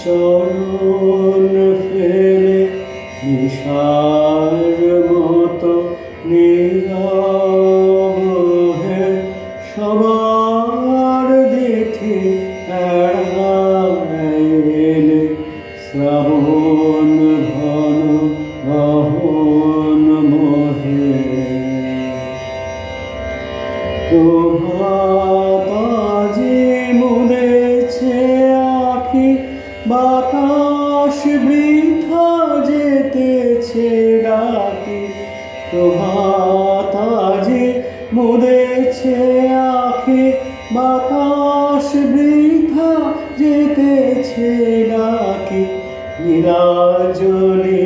চরণ ফেলে নিশার মতো নীরবে সবার দেখে এড়াইলে শ্রাবণ বৃথা যেতেছে ডাকি প্রভাতাজি মুদেছে আখি, বাতাস বৃথা যেতেছে ডাকি নিরাজনী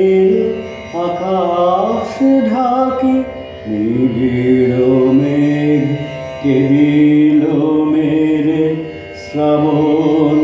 আকাশ ঢাকি, নিবিড় মেঘ কে দিল মেরে শ্রাবণ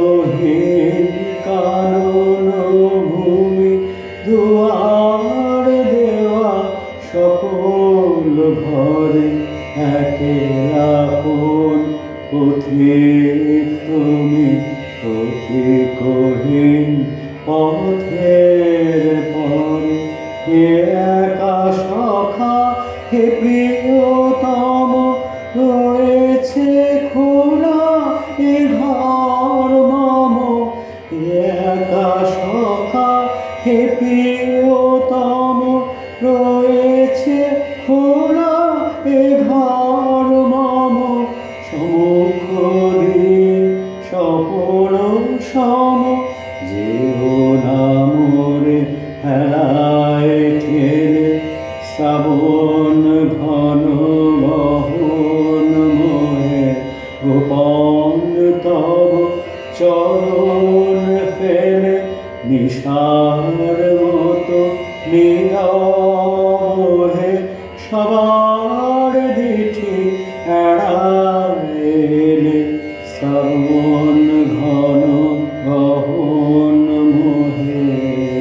কোন পথিক তুমি পথিকহীন পথের পরে হে একা সখা, হে প্রিয়তম, রয়েছে খোলা এ ঘর মম। একা সখা, হে প্রিয়তম সম যেও নামরে হেলায় ঠেলে শ্রাবণ ঘন বহন মোহে গোপন তব চরণ ফেলে, নিশার মতো নিরহে সবার শ্রাবণ ঘন গহন মোহে।